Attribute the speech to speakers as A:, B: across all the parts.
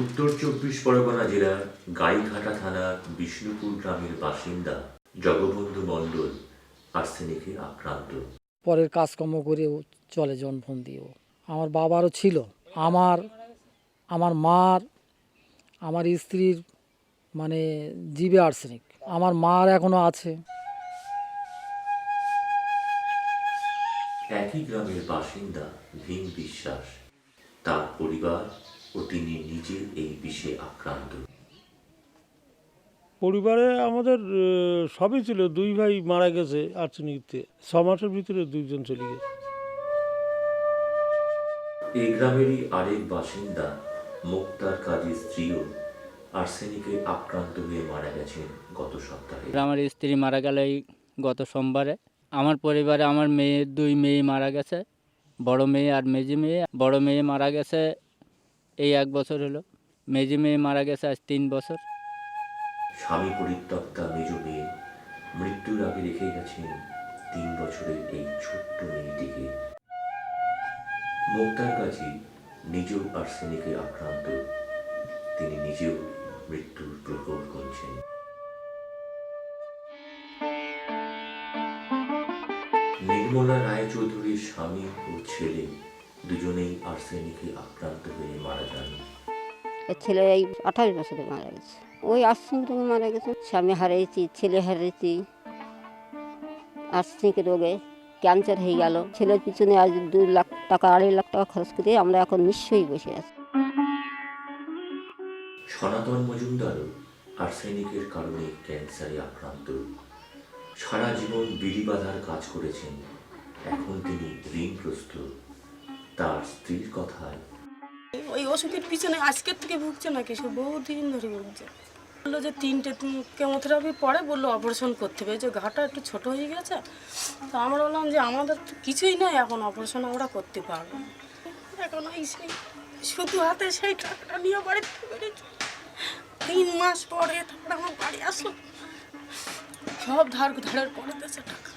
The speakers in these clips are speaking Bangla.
A: উত্তর চব্বিশ পরগনা জেলার গাইঘাটা থানার বিষ্ণুপুর গ্রামের বাসিন্দা জগবন্ধু মণ্ডল আর্সেনিকে আক্রান্ত।
B: পরের কাজকর্ম করেও চলে জনফোন দিয়েও আমার বাবারও ছিল। আমার আমার মার আমার স্ত্রীর মানে জীবে আর্সেনিক। আমার মার এখনও আছে।
A: একই গ্রামের বাসিন্দা ভীম বিশ্বাস। তার পরিবার ও তিনি নিজে এই বিষে আক্রান্ত।
C: পরিবারে আমাদের সবই ছিল। দুই ভাই মারা গেছে আর্সেনিকতে ছ মাসের ভিতরে দুইজন চলে গেছে।
A: এই গ্রামেরই আরেক বাসিন্দা মুক্তার কাজী স্ত্রীও আর্সেনিকে আক্রান্ত হয়ে মারা গেছেন গত সপ্তাহে।
D: আমার স্ত্রী মারা গেল এই গত সোমবারে। আমার পরিবারে আমার মেয়ে দুই মেয়ে মারা গেছে। বড় মেয়ে আর মেজি মেয়ে। বড় মেয়ে মারা গেছে এই এক বছর হলো। মেজি মেয়ে মারা গেছে আজ তিন বছর।
A: স্বামী পরিত্যক্তা মেজ মেয়ে, মৃত্যুর আগে রেখে গেছেন তিন বছরের এই ছোট্ট মেয়েটিকে। মুক্তার কাজী নিজেও আর্সেনিকে আক্রান্ত, তিনি নিজেও মৃত্যুর প্রকোপ করছেন। নির্মলা রায়চৌধুরীর স্বামী ও ছেলে দুজনেই আর্সেনিকে আক্রান্ত হয়ে মারা যান।
E: ছেলে এই আঠাশ বছরে মারা গেছে। ওই আর্সেনিক রোগে মারা গেছে। স্বামী হারিয়েছি ছেলে হারিয়েছি। আর্সেনিক রোগে ক্যান্সার হয়ে গেল। ছেলের পিছনে আজ দুই লাখ টাকা আড়াই লাখ টাকা খরচ করে আমরা এখন নিশ্চয়ই বসে আছি।
A: সনাতন মজুমদারও আর্সেনিকের কারণে ক্যান্সারে আক্রান্ত। সারা জীবন বিড়ি বাঁধার কাজ করেছেন। এখন তিনি ঋণগ্রস্ত। তার স্ত্রীর কথায়।
F: ওই ওষুধের পিছনে আজকের থেকে ভুগছে নাকি? সে বহুদিন ধরে ভুগছে। বলল যে তিনটে কেমোথেরাপি পরে বলল অপারেশন করতে হবে যে ঘাটা একটু ছোট হয়ে গেছে। তো আমরা বললাম যে আমাদের তো কিছুই নাই, এখন অপারেশন আমরা করতে পারব। এখন ওই সেই শুধু হাতে সেই টাকাটা নিয়ে বাড়িতে বেরিয়েছি। তিন মাস পরে তারপরে আমার বাড়ি আসলো। সব ধার ধারের পরে দেশে টাকা।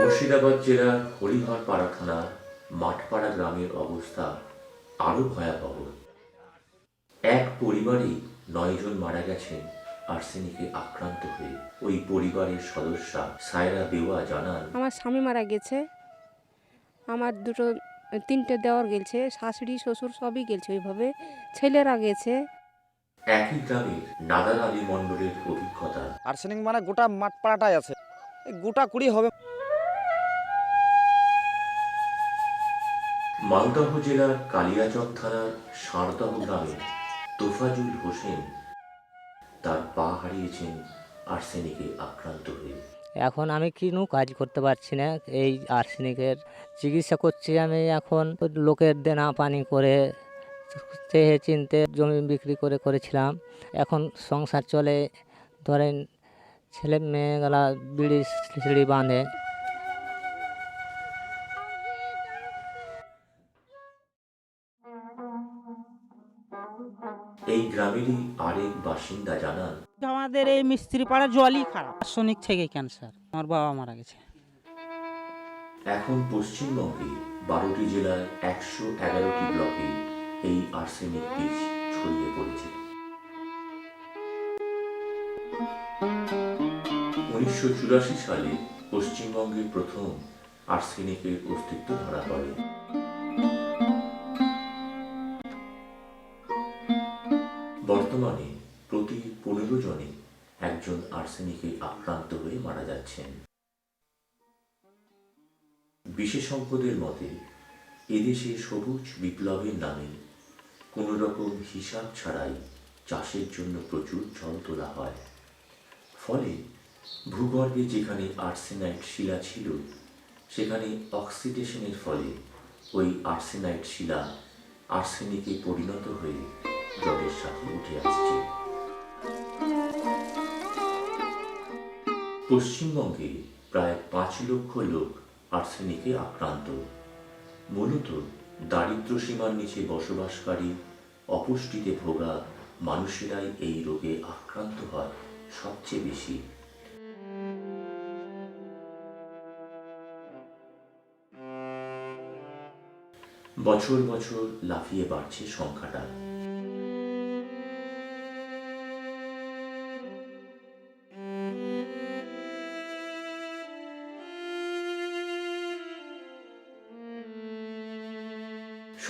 A: মুর্শিদাবাদ জেলার হরিহরপাড়া থানার মাঠপাড়া গ্রামের অবস্থা আরও ভয়াবহ। এক পরিবারে নয়জন মারা গেছেন আর্সেনিকে আক্রান্ত হয়ে। ওই পরিবারের সদস্যা সায়রা বেওয়া জানান
G: আমার স্বামী মারা গেছে। আমার দুটো তিনটে দেওয়ার গেছে শাশুড়ি শ্বশুর সবই গেছে ওইভাবে। ছেলেরা গেছে।
A: একই গ্রামের নাদার আলী মণ্ডলের অভিজ্ঞতা।
H: আর্সেনিক মানে গোটা মাঠ পাড়াটাই আছে গোটা কুড়ি হবে।
A: মালদহ জেলার কালিয়াচক থানার সারদহ গ্রামে তোফাজুল হোসেন তার পা হারিয়েছেন আর্সেনিকে আক্রান্ত হয়ে।
I: এখন আমি কিনু কাজ করতে পারছি না, এই আর্সেনিকের চিকিৎসা করছি আমি এখন। লোকের দেনা পানি করে চেয়ে চিনতে জমি বিক্রি করে করেছিলাম, এখন সংসার চলে। ধরেন ছেলে মেয়েগুলা বিড়ি সিঁড়ি বাঁধে
A: গ্রামেরই আরেক বাসিন্দা জানান
J: আমাদের এই মিস্ত্রি পাড়া জলই খারাপ। আর্সেনিক থেকে ক্যান্সার। আমার বাবা মারা গেছে।
A: এখন পশ্চিমবঙ্গে বারোটি জেলায় একশো এগারোটি ব্লকে এই আর্সেনিক বিষ ছড়িয়ে পড়েছে। উনিশশো চুরাশি সালে পশ্চিমবঙ্গে প্রথম আর্সেনিকের অস্তিত্ব ধরা পড়ে। প্রতি পনেরো জনে একজন আর্সেনিকে আক্রান্ত হয়ে মারা যাচ্ছেন। বিশেষজ্ঞদের মতে, এদেশে সবুজ বিপ্লবের নামে কোনো রকম হিসাব ছাড়াই চাষের জন্য প্রচুর জল তোলা হয়। ফলে ভূগর্ভে যেখানে আর্সেনাইট শিলা ছিল, সেখানে অক্সিডেশনের ফলে ওই আর্সেনাইট শিলা আর্সেনিকে পরিণত হয়ে জলের সাথে উঠে আসছে। পশ্চিমবঙ্গে প্রায় পাঁচ লক্ষ লোক আর্সেনিকে আক্রান্ত। মূলত দারিদ্র সীমার নিচে বসবাসকারী অপুষ্টিতে ভোগা মানুষেরাই এই রোগে আক্রান্ত হয় সবচেয়ে বেশি। বছর বছর লাফিয়ে বাড়ছে সংখ্যাটা।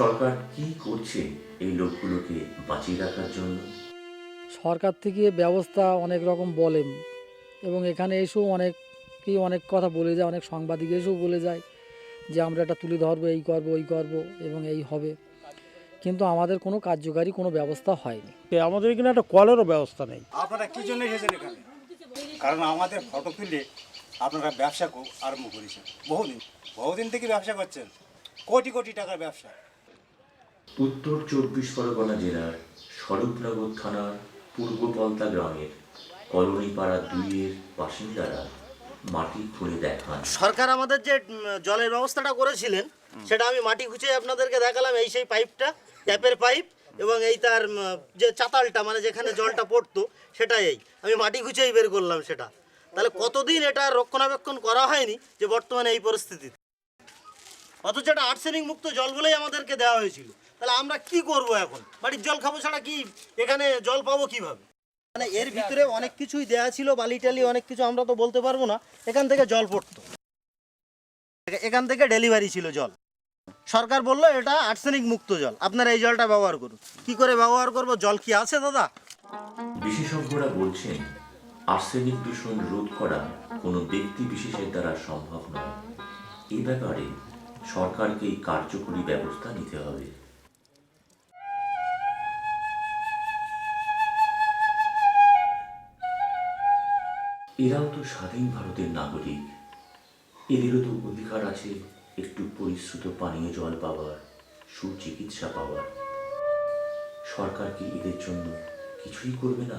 A: সরকার কি করছে এই লোকগুলোকে বাঁচিয়ে রাখার জন্য?
B: সরকার থেকে ব্যবস্থা অনেক রকম বলে এবং এখানে এসেও অনেকেই অনেক কথা বলে যায় অনেক সাংবাদিক এসেও বলে যায় যে আমরা এটা তুলে ধরবো এই করব ওই করব এবং এই হবে। কিন্তু আমাদের কোনো কার্যকারী কোনো ব্যবস্থা হয়নি।
C: আমাদের এখানে একটা কলেরও ব্যবস্থা নেই।
K: আপনারা কি জন্য এসেছেন এখানে? কারণ আমাদের ফটো তুলে আপনারা ব্যবসা কো- আরম্ভ করেছেন। বহুদিন বহুদিন থেকে ব্যবসা করছেন। কোটি কোটি টাকার ব্যবসা।
A: উত্তর চব্বিশ পরগনা জেলার স্বরূপনগর থানার পূর্ব পলতা গ্রামের কলোনিপাড়া দুইয়ের বাসিন্দারা মাটি খুঁড়ে দেখান।
H: সরকার আমাদের যে জলের ব্যবস্থাটা করেছিলেন সেটা আমি মাটি খুঁচিয়ে আপনাদেরকে দেখালাম এই সেই পাইপটা ট্যাপের পাইপ এবং এই তার যে চাতালটা মানে যেখানে জলটা পড়তো সেটা এই। আমি মাটি খুঁচিয়েই বের করলাম সেটা। তাহলে কতদিন এটা রক্ষণাবেক্ষণ করা হয়নি যে বর্তমানে এই পরিস্থিতিতে? অথচ এটা আর্সেনিক মুক্ত জল বলেই আমাদেরকে দেওয়া হয়েছিল। তাহলে আমরা কি করব এখন? বাড়ির জল খাব ছাড়া কি এখানে জল পাবো কীভাবে? মানে এর ভিতরে অনেক কিছুই দেয়া ছিল বালি টালি অনেক কিছু আমরা তো বলতে পারব না। এখান থেকে জল পড়তো। এখান থেকে ডেলিভারি ছিল জল। সরকার বলল এটা আর্সেনিক মুক্ত জল। আপনারা এই জলটা ব্যবহার করুন। কি করে ব্যবহার করব? জল কি আছে দাদা?
A: বিশেষজ্ঞরা বলছেন আর্সেনিক দূষণ রোধ করা কোনো ব্যক্তি বিশেষের দ্বারা সম্ভব নয়। এ ব্যাপারে সরকারকেই কার্যকরী ব্যবস্থা নিতে হবে। এরাও তো স্বাধীন ভারতের নাগরিক। এদেরও তো অধিকার আছে একটু পরিশ্রুত পানীয় জল পাওয়ার, সুচিকিৎসা পাওয়ার। সরকার কি এদের জন্য কিছুই করবে না?